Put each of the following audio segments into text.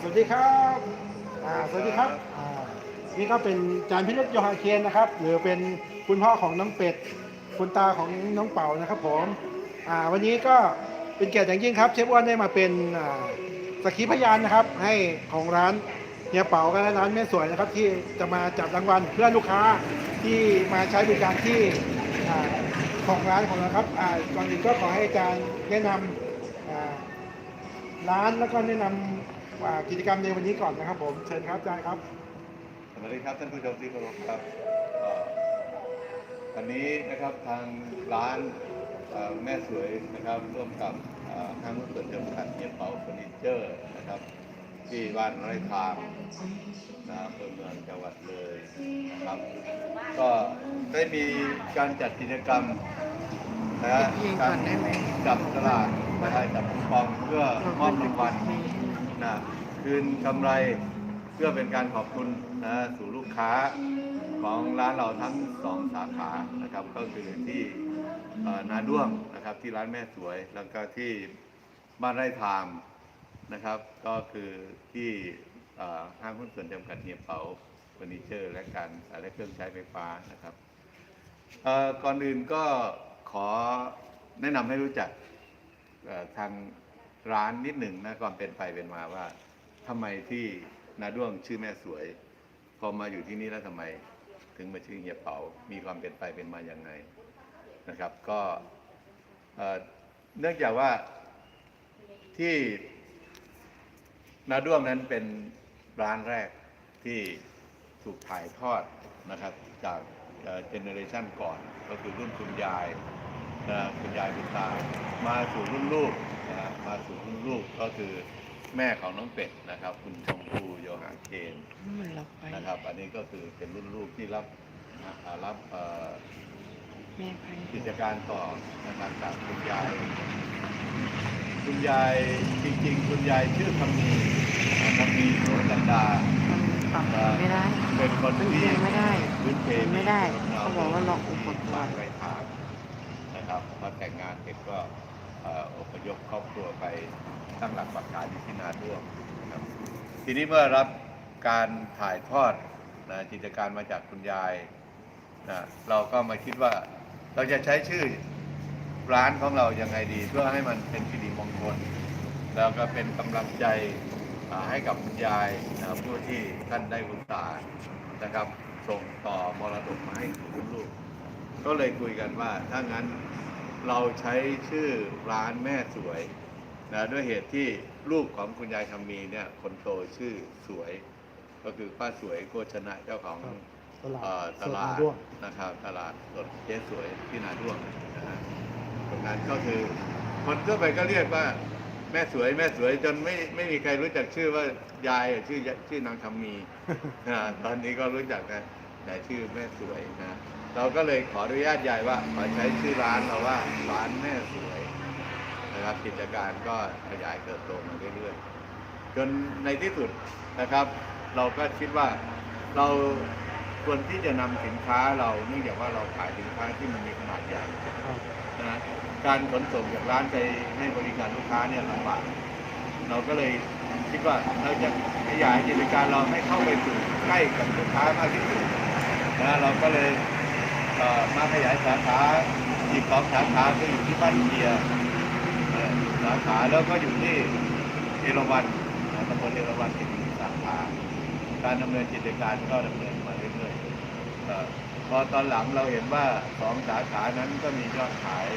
สวัสดีครับอ่าสวัสดีครับอ่านี่ก็เป็นจานพิรุษโยฮาเคนนะครับ หรือเป็นคุณพ่อของน้องเป็ด คุณตาของน้องเป่านะครับผมอ่าวันนี้ก็เป็นเกียรติอย่างยิ่งครับ เชฟอ้วนได้มาเป็นอ่าสักขีพยานนะครับ ให้ของร้านเฮียเป่ากับร้านแม่สวยนะครับ ที่จะมาจับรางวัลเพื่อลูกค้าที่มาใช้บริการที่อ่าของร้านของเราครับอ่าก่อนอื่นก็ขอให้อาจารย์แนะนำอ่าร้านแล้วก็แนะนำอ่า กิจกรรมในวันนี้ก่อนนะครับผมเชิญครับอาจารย์ครับสวัสดีครับท่านผู้ชมที่เคารพครับอันนี้นะครับทางร้านแม่สวยนะครับร่วมกับห้างหุ้นส่วนจำกัดเฮียเป๋าเฟอร์นิเจอร์นะครับ ที่บ้านไร่ทามนะอำเภอเมืองจังหวัดเลยนะครับ ก็ได้มีการจัดกิจกรรมนะฮะการจับตลาดนะฮะจับคูปองเพื่อมอบรางวัล นะคืนกำไรเพื่อเป็นการขอบคุณนะสู่ลูกค้าของร้านเราทั้งสองสาขานะครับก็คือที่นาด้วงนะครับที่ร้านแม่สวย แล้วก็ที่บ้านไร่ทามนะครับ ก็คือที่ห้างหุ้นส่วนจำกัดเฮียเป๋าเฟอร์นิเจอร์ และการและเครื่องใช้ไฟฟ้านะครับก่อนอื่นก็ขอแนะนำให้รู้จักทาง ร้านนิดหนึ่งนะก่อนเป็นไปเป็นมาว่าทำไมที่นาด้วงชื่อแม่สวย พอมาอยู่ที่นี่แล้วทำไม ถึงมาชื่อเฮียเป๋ามีความเป็นไปเป็นมาอย่างไงนะครับ ก็เนื่องจากว่าที่นาด้วงนั้นเป็นร้านแรกที่ถูกถ่ายทอดนะครับ จากเจเนอเรชันก่อน ก็คือรุ่นคุณยายนะคุณยายคุณตามาสู่รุ่นลูกนะ มาสู่รุ่นลูกก็คือแม่ของน้องเป็ดนะครับ คุณชมพูโยหาเคนมันล็อกไปนะครับ อันนี้ก็คือเป็นรุ่นลูกที่รับอ่ารับเอ่อแม่พันกิจการต่อนะครับจากคุณยายคุณยายจริงๆ คุณยายชื่อคำมีคำมีโสกันดามันปรับไม่ได้เป็นคนมันที่เอียงไม่ได้พื้นเพไม่ได้เขาบอกว่าล็อกอุปกบ้ารนณ์ไร่ทางนะครับพอแต่งงานเสร็จก็เอพยพครอบครัวไปตั้งหลักปักฐานอยู่ที่นาด้วงนะครับทีนี้เมื่อรับการถ่ายทอดนะกิจการมาจากคุณยายนะเราก็มาคิดว่าเราจะใช้ชื่อร้านของเรายังไงดี เพื่อให้มันเป็นสิริมงคลแล้วก็เป็นกำลังใจให้กับคุณยายนะผู้ที่ท่านได้บุญตานะครับ ส่งต่อมรดกมาให้สู่รุ่นลูกก็เลยคุยกันว่าถ้างั้น เราใช้ชื่อร้านแม่สวยนะด้วยเหตุที่ลูกของคุณยายคำมีเนี่ยคนโตชื่อสวย ก็คือป้าสวยโกชนะเจ้าของครับเอ่อตลาดนะครับตลาดสดเจ๊สวยที่นาด้วงนะฮะตรงนั้นก็คือคนทั่วไปก็เรียกว่าแม่สวยแม่สวยจนไม่ไม่มีใครรู้จักชื่อว่ายายอะชื่อชื่อนางคำมีนะตอนนี้ก็รู้จักกันแต่ชื่อแม่สวยนะ เราก็เลยขออนุญาตยายว่าขอใช้ชื่อร้านเราว่าร้านแม่สวยนะครับกิจการก็ขยายเติบโตมาเรื่อยๆ จนในที่สุดนะครับ เราก็คิดว่าเราควรที่จะนำสินค้าเราเนื่องจากว่าเราขายสินค้าที่มันมีขนาดใหญ่ครับนะการขนส่งจากร้านไปให้บริการลูกค้าเนี่ยลำบากเราก็เลยคิดว่าเราจะขยายกิจการเราให้เข้าไปสู่ใกล้กับลูกค้ามากที่สุดนะเราก็เลย มาขยายสาขาอีกสองสาขาก็อยู่ที่บ้านเกียร์สาขาแล้วก็อยู่ที่เอราวัณนะตำบลเอราวัณอีกหนึ่สาขาการดำเนินกิจการก็ดำเนินมาเรื่อยๆพอตอนหลังเราเห็นว่าสองสาขานั้นก็มียอดขาย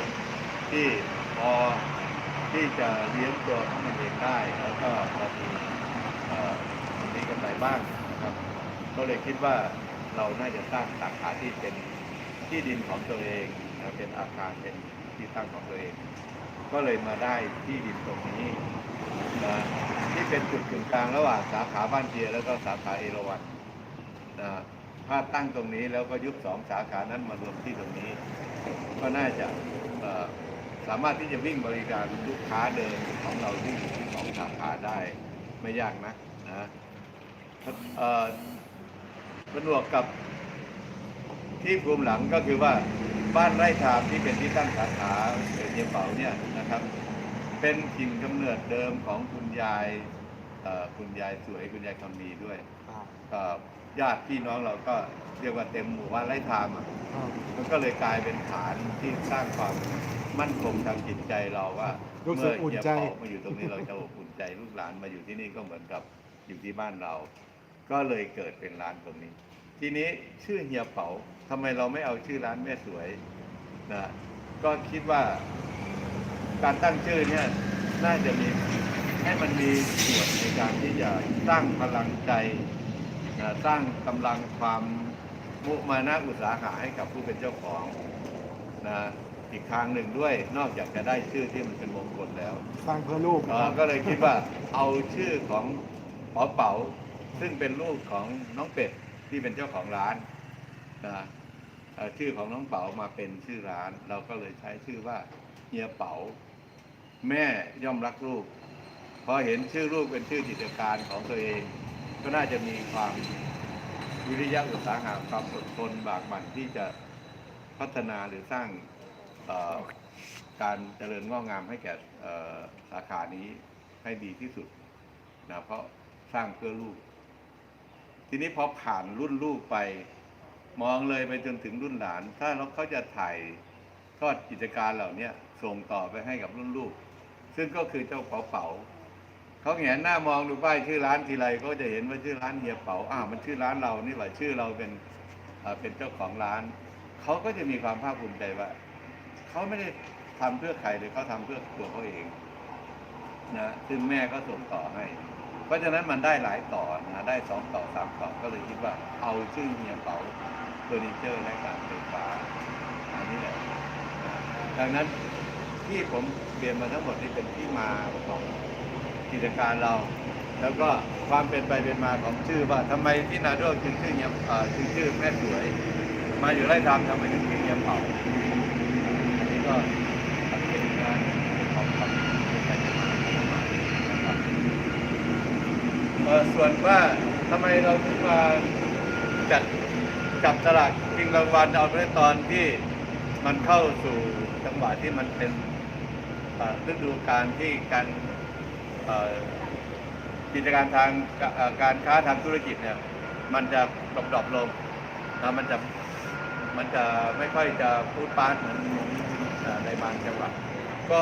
ที่พอที่จะเลี้ยงตัวของมันเองได้แล้วก็พอที่มีกำไรบ้างนะครับ ก็เลยคิดว่าเราน่าจะสร้างสาขาที่เป็น ที่ดินของตัวเองนะเป็นอาคารเป็นที่ตั้งของตัวเอง ก็เลยมาได้ที่ดินตรงนี้นะที่เป็นจุดกึ่งกลางระหว่างสาขาบ้านเจียแล้วก็สาขาเอราวัณนะถ้าตั้งตรงนี้แล้วก็ยุบสองสาขานั้นมารวมที่ตรงนี้ ก็น่าจะสามารถที่จะวิ่งบริการลูกค้าเดิมของเราที่อยู่ที่สองสาขาได้ไม่ยากนะนะเอ่อผนวกกับ ที่ภูมิหลังก็คือว่าบ้านไร่ทามที่เป็นที่ตั้งสาขาเเยียเป๋าเนี่ยนะครับ เป็นถิ่นกำเนิดเดิมของคุณยายเอ่อคุณยายสวยคุณยายคำมีด้วยครับก็ญาติพี่น้องเราก็เรียกว่าเต็มหมู่บ้านไร่ทามอะครับมันก็เลยกลายเป็นฐานที่สร้างความมั่นคงทางจิตใจเราว่ารู้สึเมื่กออุ่นเฮียใจเป๋ามาอยู่ตรงนี้เราจะอบอุ่นใจลูกหลานมาอยู่ที่นี่ก็เหมือนกับอยู่ที่บ้านเรา ก็เลยเกิดเป็นร้านตรงนี้ ทีนี้ชื่อเฮียเป๋า ทำไมเราไม่เอาชื่อร้านแม่สวยนะก็คิดว่าการตั้งชื่อเนี่ยน่าจะมีให้มันมีส่วนในการที่จะสร้างพลังใจนะสร้างกำลังความมุมานะอุตสาหะให้กับผู้เป็นเจ้าของนะอีกทางหนึ่งด้วย นอกจากจะได้ชื่อที่มันเป็นมงคลแล้ว สร้างเพื่อลูกเอ่อก็เลยคิดว่าเอาชื่อของป๋อเป๋า ซึ่งเป็นลูกของน้องเป็ดที่เป็นเจ้าของร้านนะเอ่อ ชื่อของน้องเป๋ามาเป็นชื่อร้าน เราก็เลยใช้ชื่อว่าเฮียเป๋า แม่ย่อมรักลูกพอเห็นชื่อลูกเป็นชื่อกิจการของตัวเอง ก็น่าจะมีความวิริยะอุตสาหะความอดทนบากบั่นที่จะพัฒนาหรือสร้างการเจริญงอกงามให้แก่สาขานี้ให้ดีที่สุดนะเพราะสร้างเพื่อลูก ทีนี้พอผ่านรุ่นลูกไป มองเลยไปจนถึงรุ่นหลาน ถ้าเราเขาจะถ่ายทอดกิจการเหล่านี้ส่งต่อไปให้กับรุ่นลูก ซึ่งก็คือเจ้าเป๋าเป๋าเขาแหงนหน้ามองดูป้ายชื่อร้านทีไรก็จะเห็นว่าชื่อร้านเฮียเป๋าอ้าวมันชื่อร้านเรานี่หว่าชื่อเราเป็นเป็นเจ้าของร้านเขาก็จะมีความภาคภูมิใจว่าเขาไม่ได้ทำเพื่อใครเลยเขาทำเพื่อตัวเขาเองนะซึ่งแม่ก็ส่งต่อให้ เพราะฉะนั้นมันได้หลายต่อนะได้สองต่อสามต่อก็เลยคิดว่าเอาชื่อเฮียเป๋า เฟอร์นิเจอร์และการไฟฟ้าอันนี้แหละดังนั้นที่ผมเรียนมาทั้งหมดนี่เป็นที่มาของกิจการเรา แล้วก็ความเป็นไปเป็นมาของชื่อว่าทำไมที่นาด้วงถึงชื่อเงียบเอ่อถึงชื่อแม่สวย มาอยู่ไร่ทำทำไมถึงชื่อเงียบเผาอันนี้ก็เป็นงานของความเป็นไปเป็นมาส่วนว่าทำไมเราถึงมาจัด จับตลาดจริงรางวัลเอาไว้ตอนที่มันเข้าสู่จังหวะที่มันเป็นฤดูการที่การกิจการทางการค้าทางธุรกิจเนี่ย มันจะดรอปดรอปลงนะมันจะมันจะไม่ค่อยจะพูดปานเหมือนในบางจังหวัดก็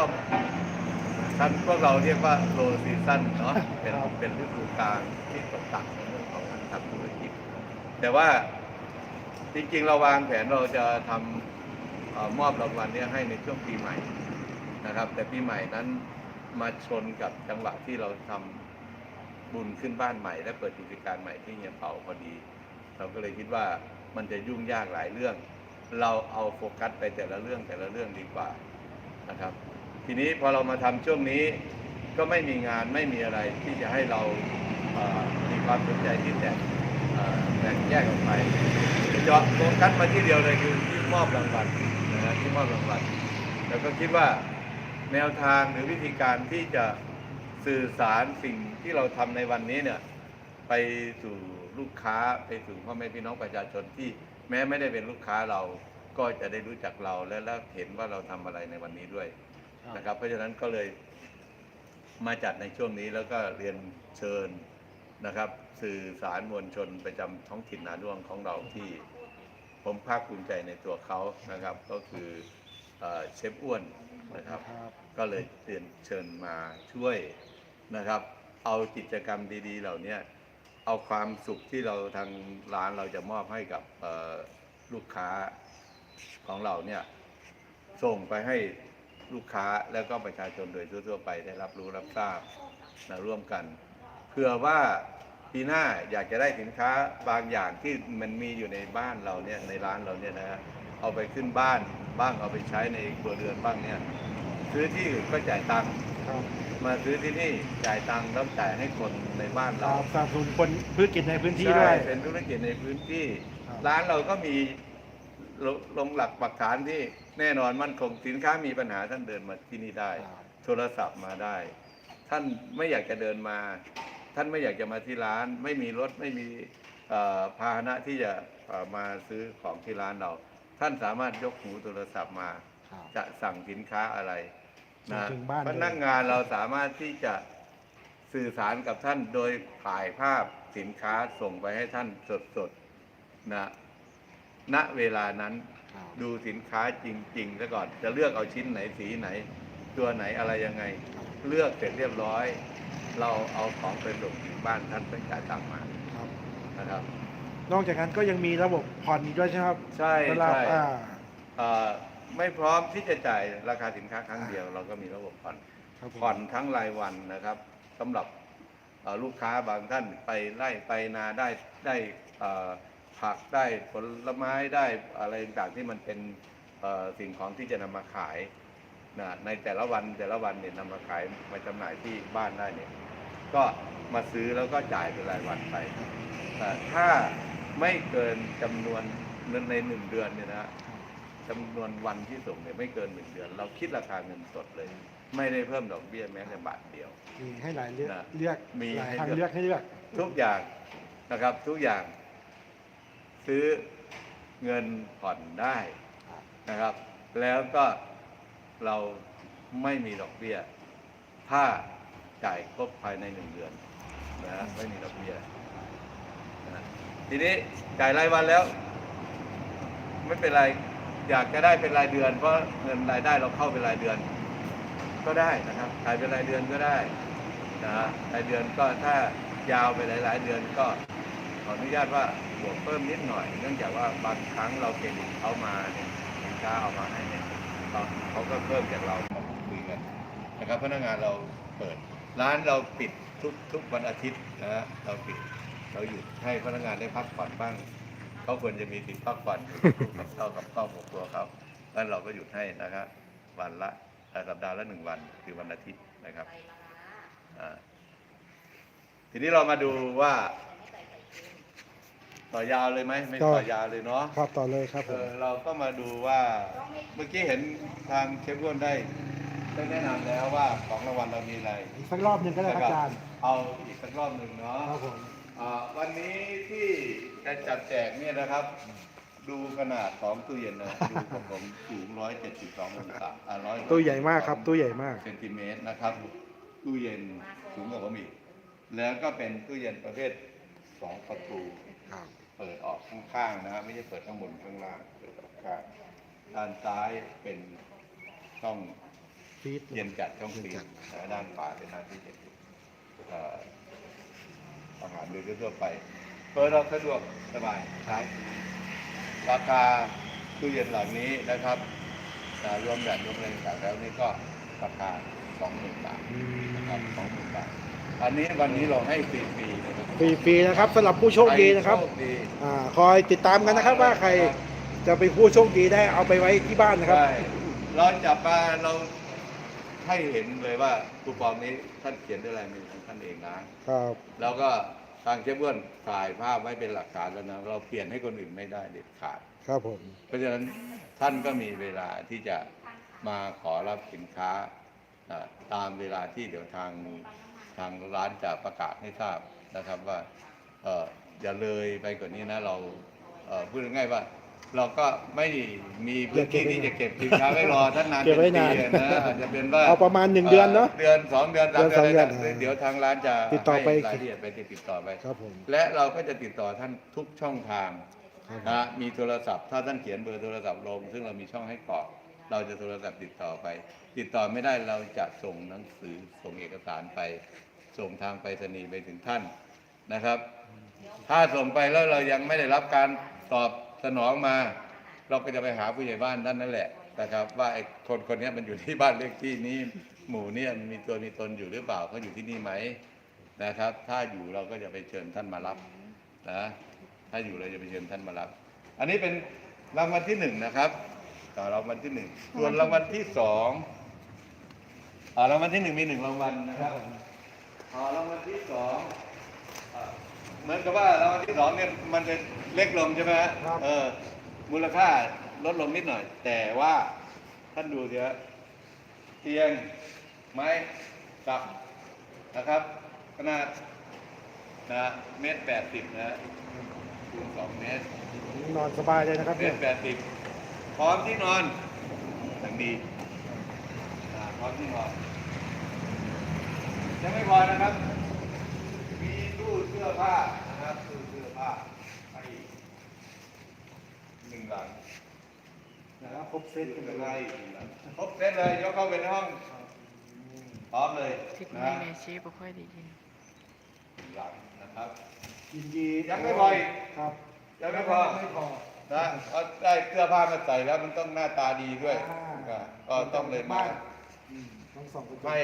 ท่านพวกเราเรียกว่าโลซีซั n เนาะเป็นเป็นฤดูกาลที่ตกต่ำเรื่องของทางธุรกิจแต่ว่า จริงๆ เราวางแผนเราจะทำออมอบรางวัลเนี้ให้ในช่วงปีใหม่นะครับ แต่ปีใหม่นั้นมาชนกับจังหวะที่เราทำบุญขึ้นบ้านใหม่ และเปิดกิจการใหม่ที่เฮียเผาพอดี เราก็เลยคิดว่ามันจะยุ่งยากหลายเรื่อง เราเอาโฟกัสไปแต่ละเรื่องแต่ละเรื่องดีกว่านะครับ ทีนี้พอเรามาทำช่วงนี้ก็ไม่มีงานไม่มีอะไรที่จะให้เรามีความสนใจที่แตกแตกแยกออกไป เจาะโฟกัสมาที่เดียวเลยคือที่มอบรางวัลนะฮะที่มอบรางวัลแล้วก็คิดว่าแนวทางหรือวิธีการที่จะสื่อสารสิ่งที่เราทำในวันนี้เนี่ยไปสู่ลูกค้าไปสู่พ่อแม่พี่น้องประชาชนที่แม้ไม่ได้เป็นลูกค้าเราก็จะได้รู้จักเราและแล้วเห็นว่าเราทำอะไรในวันนี้ด้วยนะครับ เพราะฉะนั้นก็เลยมาจัดในช่วงนี้แล้วก็เรียนเชิญนะครับ สื่อสารมวลชนประจำท้องถิ่นนาด้วงของเราที่ ผมภาคภูมิใจในตัวเขานะครับก็คือเอ่อเชฟอ้วนนะครับรบก็เลยเรียนเชิญมาช่วยนะครับ เอากิจกรรมดีๆ เหล่านี้เอาความสุขที่เราทางร้านเราจะมอบให้กับลูกค้าของเราเนี่ยส่งไปให้ลูกค้าแล้วก็ประชาชนโดยทั่วๆไปได้รับรู้รับทราบนะร่วมกันเผื่อว่า ปีหน้าอยากจะได้สินค้าบางอย่างที่มันมีอยู่ในบ้านเราเนี่ยในร้านเราเนี่ยนะฮะเอาไปขึ้นบ้านบ้างเอาไปใช้ในครัวเรือนบ้างเนี่ยซื้อที่อื่นก็จ่ายตังค์ครับมาซื้อที่นี่จ่ายตังค์แล้วจ่ายให้คนในบ้านคเรารับสนับสนุนคนธุรกิจในพื้นที่ใช่ด้วยเป็นธุรกิจในพื้นที่ ครับ ร้านเราก็มีลงลงหลักปักฐานที่แน่นอนมั่นคงสินค้ามีปัญหาท่านเดินมาที่นี่ได้ ครับ โทรศัพท์มาได้ ท่านไม่อยากจะเดินมา ท่านไม่อยากจะมาที่ร้าน ไม่มีรถไม่มีเอ่อพาหนะที่จะเอ่อมาซื้อของที่ร้านเรา ท่านสามารถยกหูโทรศัพท์มาครับจะสั่งสินค้าอะไรส่งนะถึงบ้านเลยพนักงานเราสามารถที่จะสื่อสารกับท่านโดยถ่ายภาพสินค้าส่งไปให้ท่านสดๆนะณเวลานั้นครับดูสินค้าจริงๆซะก่อนจะเลือกเอาชิ้นไหนสีไหน ตัวไหนอะไรยังไง เลือกเสร็จเรียบร้อย เราเอาของไปส่งถึงบ้านท่านไปจ่ายตังค์มาครับ นะครับ นอกจากนั้นก็ยังมีระบบผ่อนอีกด้วยใช่ไหมครับใช่สำหรับใช่อ่า เอ่อไม่พร้อมที่จะจ่ายราคาสินค้าครั้งเดียว เราก็มีระบบผ่อน ครับผม ผ่อนทั้งรายวันนะครับสำหรับเอ่อลูกค้าบางท่านไปไล่ไปนาได้ได้เอ่อผักได้ผลไม้ได้อะไรต่างๆที่มันเป็นเอ่อสิ่งของที่จะนำมาขายนะในแต่ละวันแต่ละวันเนี่ยนำมาขายมาจำหน่ายที่บ้านได้เนี่ย ก็มาซื้อแล้วก็จ่ายเป็นรายวันไปแต่ถ้าไม่เกินจำนวนเงินในหนึ่งเดือนเนี่ยนะฮะจำนวนวันที่ส่งเนี่ยไม่เกินหนึ่งเดือน เราคิดราคาเงินสดเลย ไม่ได้เพิ่มดอกเบี้ยแม้แต่บาทเดียวมีให้หลายเลือกนะเลือกมีหลายให้ทางเลือกเลือกให้เลือกทุกอย่างนะครับ ทุกอย่าง ซื้อเงินผ่อนได้นะครับ แล้วก็เราไม่มีดอกเบี้ย ถ้า จ่ายครบภายในหนึ่งเดือนนะฮะไม่มีดอกเบี้ยนะทีนี้จ่ายรายวันแล้ว ไม่เป็นไรอยากจะได้เป็นรายเดือน เพราะเงินรายได้เราเข้าเป็นรายเดือน ก็ได้นะครับจ่ายเป็นรายเดือนก็ได้นะฮะรายเดือนก็ถ้ายาวไปหลาย ๆ เดือนก็ขออนุญาตว่าบวกเพิ่มนิดหน่อย เนื่องจากว่าบางครั้งเราเครดิตเขามาเนี่ยสินค้าเอามาให้เนี่ยเราเขาก็เพิ่มจากเราคุยกันนะครับพนักงานเราเปิด ร้านเราปิดทุกทุกวันอาทิตย์นะฮะเราปิด เราหยุดให้พนักงานได้พักผ่อนบ้าง เขาควรจะมีสิทธิ์พักผ่อนเท่ากับครอบครัวเขาแล้วเราก็หยุดให้นะครับวันละเอ่อสัปดาห์ละหนึ่งวันคือวันอาทิตย์นะครับอ่าทีนี้เรามาดูว่า ต่อยาวเลยไหมไม่ก็ต่อยาวเลยเนาะครับต่อเลยครับผเอมอเราก็มาดูว่าเมื่อกี้เห็นทางเชฟอ้วนได้ ได้แนะนำแล้วว่าของรางวัลเรามีอะไรอีกสักรอบหนึ่งก็ได้ครับอาจารย์ เอาอีกสักรอบหนึ่งเนาะครับผมอ่าวันนี้ที่จะจัดแจกเนี่ยนะครับ ดูขนาดของตู้เย็นนะดูของผมสูง172องศาอ่า100 ตู้ใหญ่มากครับ ตู้ใหญ่มาก เซนติเมตรนะครับ ตู้เย็นสูงกว่าผมอีกแล้วก็เป็นตู้เย็นประเภทสองประตูครับเปิดออกข้างๆนะครับไม่ใช่เปิดข้างบนข้างล่างเปิดออกข้างด้านซ้ายเป็นช่อง ฟีดเย็นจัดช่องฟรีเย็นจัดและด้านขวาเป็นด้านที่เย็นเอ่ออาหารโดยทั่วไป เปิดเราสะดวกสบายใช้ราคาตู้เย็นเหล่านี้นะครับอ่ารวมแบบรวมอะไรต่างๆแล้วนี่ก็ราคาสองหมื่นบาทอืมนะครับสองหมื่นบาทอันนี้วันนี้เราให้ฟรีๆนะครับฟรีๆนะครับสำหรับผู้โชคดีนะครับใโชดีอ่าคอยติดตามกันนะครับว่าใครจะเป็นผู้โชคดีได้เอาไปไว้ที่บ้านนะครับใช่เราจับมาเรา ให้เห็นเลยว่าคูปองนี้ท่านเขียนด้วยลายมือของท่านเองนะครับ แล้วก็ทางเชฟเบิ้ลถ่ายภาพไว้เป็นหลักฐานแล้วนะเราเปลี่ยนให้คนอื่นไม่ได้เด็ดขาด ครับผม เพราะฉะนั้นท่านก็มีเวลาที่จะมาขอรับสินค้าอ่าตามเวลาที่เดี๋ยวทางทางร้านจะประกาศให้ทราบนะครับว่าเอ่ออย่าเลยไปกว่านี้นะเราเอ่อพูดง่ายๆว่า เราก็ไม่มีพื้นที่ที่จะเก็บสินค้าไว้รอท่านนานเก็บไว้ป็นานปีนะอาจจะเป็นว่าเอาประมาณหนึ่งเดือนเนาะ เดือนสองเดือนสามเดือนสองเดือนเดือนอะไรนะเดี๋ยวทางร้านจะติดต่อไป ให้รายละเอียดไปติดต่อไป ครับผม และเราก็จะติดต่อท่านทุกช่องทางครับ นะมีโทรศัพท์ถ้าท่านเขียนเบอร์โทรศัพท์ลง ซึ่งเรามีช่องให้กรอกเราจะโทรศัพท์ติดต่อไป ติดต่อไม่ได้เราจะส่งหนังสือส่งเอกสารไป ส่งทางไปรษณีย์ไปถึงท่านนะครับ ถ้าส่งไปแล้วเรายังไม่ได้รับการตอบ สนองมา เราก็จะไปหาผู้ใหญ่บ้านท่านนั่นแหละนะครับ ว่าไอ้คนคนนี้มันอยู่ที่บ้านเลขที่นี้ หมู่เนี่ยมันมีตัวมีตนอยู่หรือเปล่าเขาอยู่ที่นี่ไหมนะครับ ถ้าอยู่เราก็จะไปเชิญท่านมารับนะถ้าอยู่เราจะไปเชิญท่านมารับ อันนี้เป็นรางวัลที่หนึ่งนะครับต่อรางวัลที่หนึ่งส่วนรางวัลที่สองอ่ารางวัลที่หนึ่งมีหนึ่งรางวัลนะครับอ่ารางวัลที่สองเหมือนกับว่ารางวัลที่สองเนี่ยมันจะ เล็กลงใช่ไหมฮะครับ เออ มูลค่าลดลงนิดหน่อย แต่ว่าท่านดูสิฮะเตียง ไม้กับนะครับ ขนาดนะฮะเมตรแปดสิบนะฮะคูณสองเมตร นอนสบายเลยนะครับเมเนี่ยตรแปดสิบพร้อมที่นอนอย่างดีอ่าพร้อมที่นอนยังไม่พอนะครับ มีตู้เสื้อผ้านะครับตู้เสื้อผ้าให้อีกห นึ่งหลังนะครับครบเซตกันเสื้อเลผ้ายอีกหนึ่งหลังครบเซตเลยยกเข้าไปในห้องพร้อมเลยทิศนะไม่ในชีพบ่ค่อยได้ยินหนึ่งหลังนะครับยินดียังไม่พออีกครับยังไม่พอไม่พอนะเอาได้เสื้อผ้ามาใส่แล้วมันต้องหน้าตาดีด้วยอ่าก็ก็ต้องเลยมาอืมต้องส่องกระจกให้